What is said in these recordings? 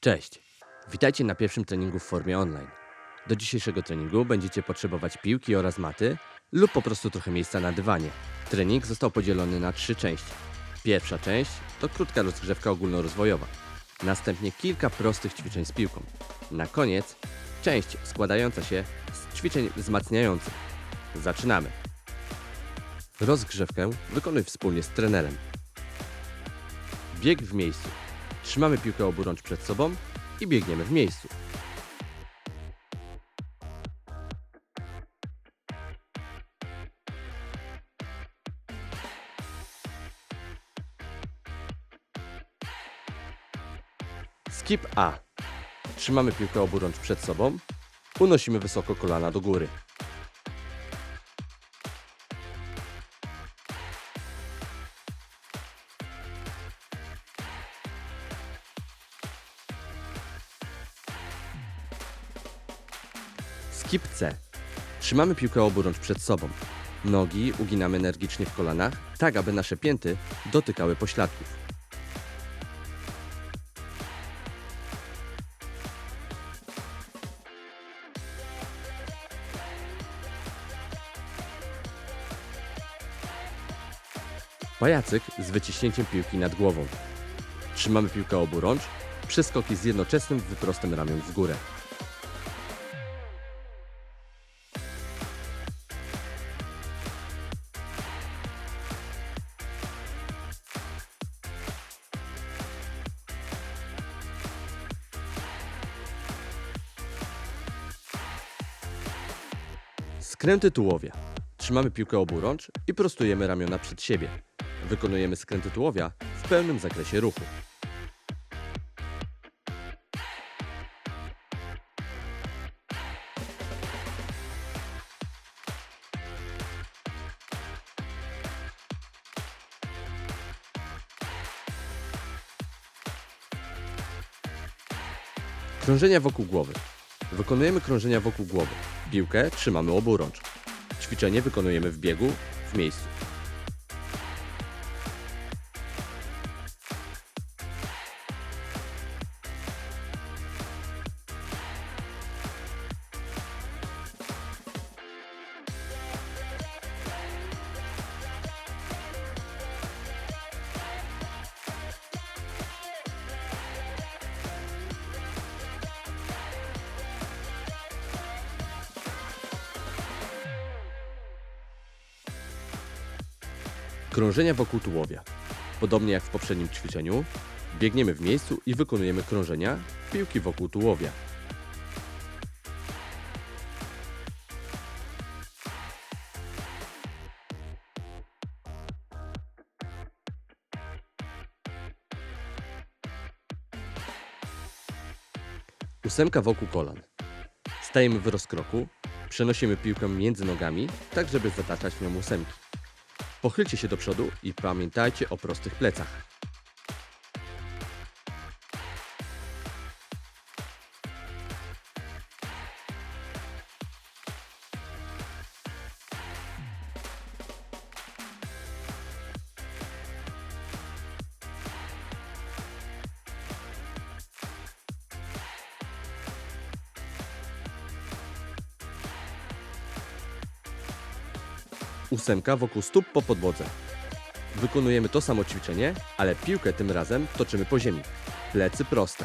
Cześć! Witajcie na pierwszym treningu w formie online. Do dzisiejszego treningu będziecie potrzebować piłki oraz maty lub po prostu trochę miejsca na dywanie. Trening został podzielony na trzy części. Pierwsza część to krótka rozgrzewka ogólnorozwojowa. Następnie kilka prostych ćwiczeń z piłką. Na koniec część składająca się z ćwiczeń wzmacniających. Zaczynamy! Rozgrzewkę wykonuj wspólnie z trenerem. Bieg w miejscu. Trzymamy piłkę oburącz przed sobą i biegniemy w miejscu. Skip A. Trzymamy piłkę oburącz przed sobą. Unosimy wysoko kolana do góry. Skip C. Trzymamy piłkę oburącz przed sobą. Nogi uginamy energicznie w kolanach, tak aby nasze pięty dotykały pośladków. Pajacyk z wyciśnięciem piłki nad głową. Trzymamy piłkę oburącz, przeskoki z jednoczesnym wyprostem ramion w górę. Skręty tułowia. Trzymamy piłkę oburącz i prostujemy ramiona przed siebie. Wykonujemy skręty tułowia w pełnym zakresie ruchu. Krążenia wokół głowy. Wykonujemy krążenia wokół głowy. Piłkę trzymamy oburącz. Ćwiczenie wykonujemy w biegu, w miejscu. Krążenia wokół tułowia. Podobnie jak w poprzednim ćwiczeniu, biegniemy w miejscu i wykonujemy krążenia piłki wokół tułowia. Ósemka wokół kolan. Stajemy w rozkroku, przenosimy piłkę między nogami, tak żeby zataczać nią ósemki. Pochylcie się do przodu i pamiętajcie o prostych plecach. Ósemka wokół stóp po podłodze. Wykonujemy to samo ćwiczenie, ale piłkę tym razem toczymy po ziemi. Plecy proste.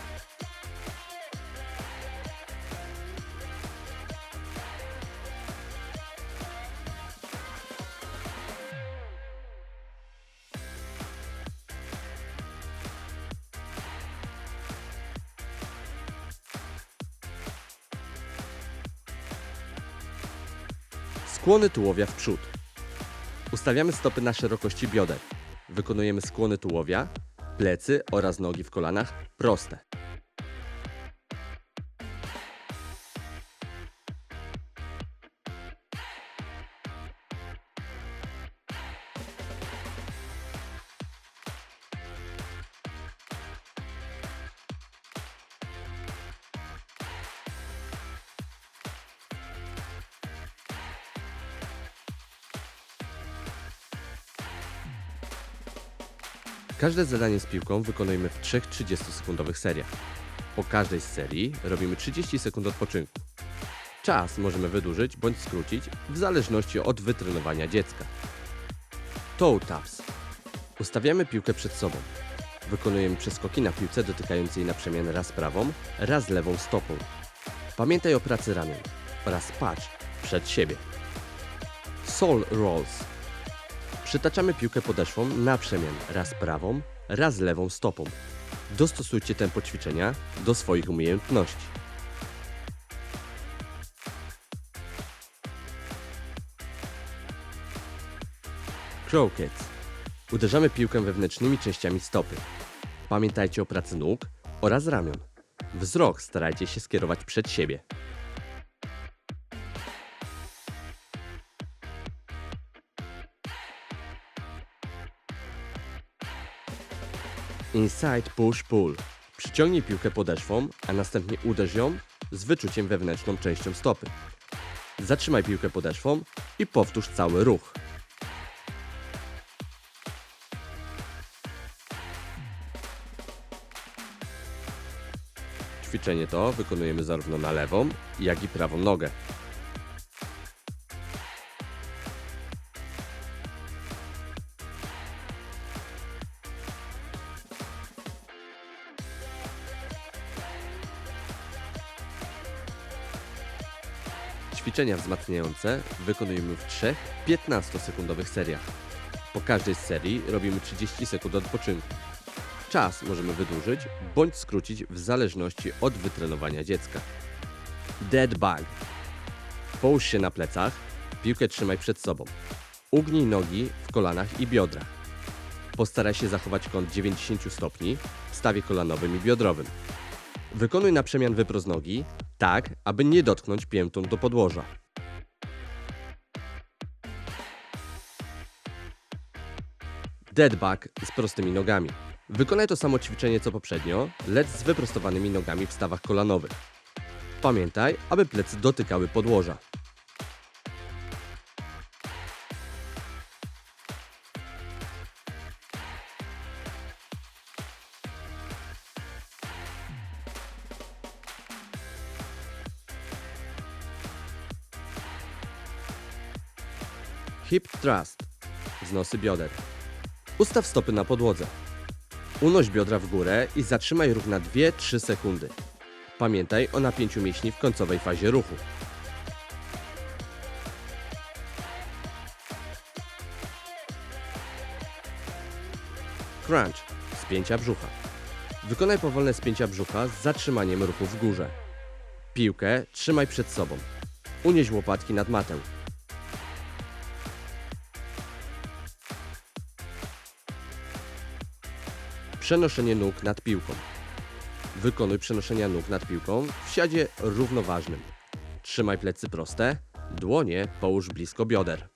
Skłony tułowia w przód. Ustawiamy stopy na szerokości bioder. Wykonujemy skłony tułowia, plecy oraz nogi w kolanach proste. Każde zadanie z piłką wykonujemy w 3 30-sekundowych seriach. Po każdej z serii robimy 30 sekund odpoczynku. Czas możemy wydłużyć bądź skrócić w zależności od wytrenowania dziecka. Toe taps. Ustawiamy piłkę przed sobą. Wykonujemy przeskoki na piłce dotykającej na przemian raz prawą, raz lewą stopą. Pamiętaj o pracy ramion oraz patrz przed siebie. Soul rolls. Przytaczamy piłkę podeszwą na przemian raz prawą, raz lewą stopą. Dostosujcie tempo ćwiczenia do swoich umiejętności. Croquets. Uderzamy piłkę wewnętrznymi częściami stopy. Pamiętajcie o pracy nóg oraz ramion. Wzrok starajcie się skierować przed siebie. Inside push pull. Przyciągnij piłkę podeszwą, a następnie uderz ją z wyczuciem wewnętrzną częścią stopy. Zatrzymaj piłkę podeszwą i powtórz cały ruch. Ćwiczenie to wykonujemy zarówno na lewą, jak i prawą nogę. Ćwiczenia wzmacniające wykonujemy w 3 15-sekundowych seriach. Po każdej z serii robimy 30 sekund odpoczynku. Czas możemy wydłużyć bądź skrócić w zależności od wytrenowania dziecka. Dead bug. Połóż się na plecach, piłkę trzymaj przed sobą. Ugnij nogi w kolanach i biodrach. Postaraj się zachować kąt 90 stopni w stawie kolanowym i biodrowym. Wykonuj na przemian wyprost nogi, tak aby nie dotknąć piętą do podłoża. Dead bug z prostymi nogami. Wykonaj to samo ćwiczenie co poprzednio, lecz z wyprostowanymi nogami w stawach kolanowych. Pamiętaj, aby plecy dotykały podłoża. Hip thrust. Wznosy bioder. Ustaw stopy na podłodze. Unoś biodra w górę i zatrzymaj ruch na 2-3 sekundy. Pamiętaj o napięciu mięśni w końcowej fazie ruchu. Crunch. Spięcia brzucha. Wykonaj powolne spięcia brzucha z zatrzymaniem ruchu w górze. Piłkę trzymaj przed sobą. Unieś łopatki nad matę. Przenoszenie nóg nad piłką. Wykonuj przenoszenia nóg nad piłką w siadzie równoważnym. Trzymaj plecy proste, dłonie połóż blisko bioder.